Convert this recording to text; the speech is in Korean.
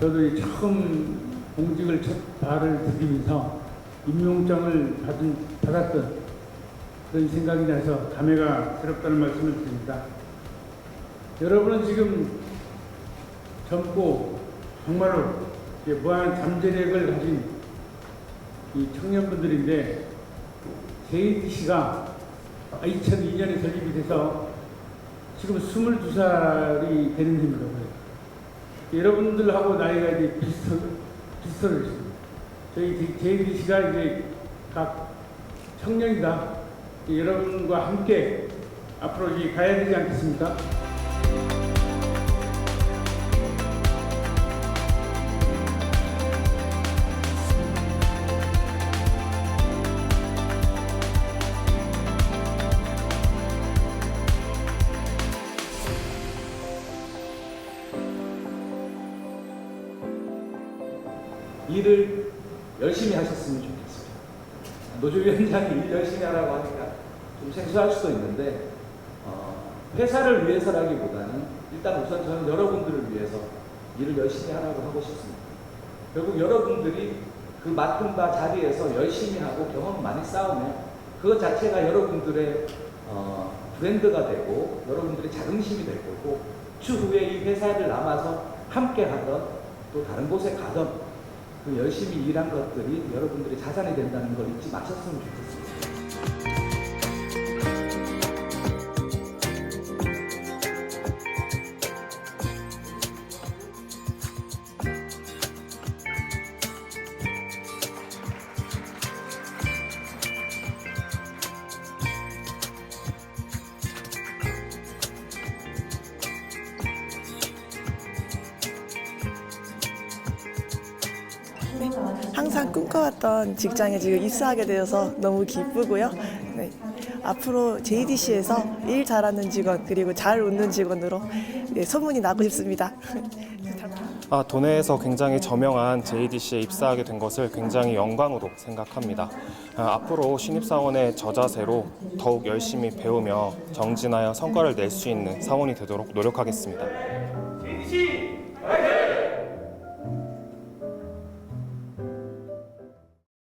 저도 이 처음 공직을 첫 발을 들이면서 임명장을 받은, 받았던 그런 생각이 나서 감회가 새롭다는 말씀을 드립니다. 여러분은 지금 젊고 정말로 무한 잠재력을 가진 이 청년분들인데 JTC가 2002년에 설립이 돼서 지금 22살이 되는 셈이라고 해요. 여러분들하고 나이가 이제 비슷, 비슷해졌습니다. 저희 JTC가 이제 각 청년이다. 여러분과 함께 앞으로 가야 되지 않겠습니까? 일을 열심히 하셨으면 좋겠습니다. 노조위원장이 일 열심히 하라고 하니까 좀 생소할 수도 있는데 어, 회사를 위해서라기보다는 일단 우선 저는 여러분들을 위해서 일을 열심히 하라고 하고 싶습니다. 결국 여러분들이 그 맡은 바 자리에서 열심히 하고 경험 많이 쌓으면 그것 자체가 여러분들의 어, 브랜드가 되고 여러분들의 자긍심이 될 거고 추후에 이 회사를 남아서 함께 하던 또 다른 곳에 가던 그 열심히 일한 것들이 여러분들의 자산이 된다는 걸 잊지 마셨으면 좋겠습니다. 항상 꿈꿔왔던 직장에 지금 입사하게 되어서 너무 기쁘고요. 네. 앞으로 JDC에서 일 잘하는 직원 그리고 잘 웃는 직원으로 네, 소문이 나고 싶습니다. 아, 도내에서 굉장히 저명한 JDC에 입사하게 된 것을 굉장히 영광으로 생각합니다. 아, 앞으로 신입사원의 저자세로 더욱 열심히 배우며 정진하여 성과를 낼 수 있는 사원이 되도록 노력하겠습니다. JTC! 화이팅!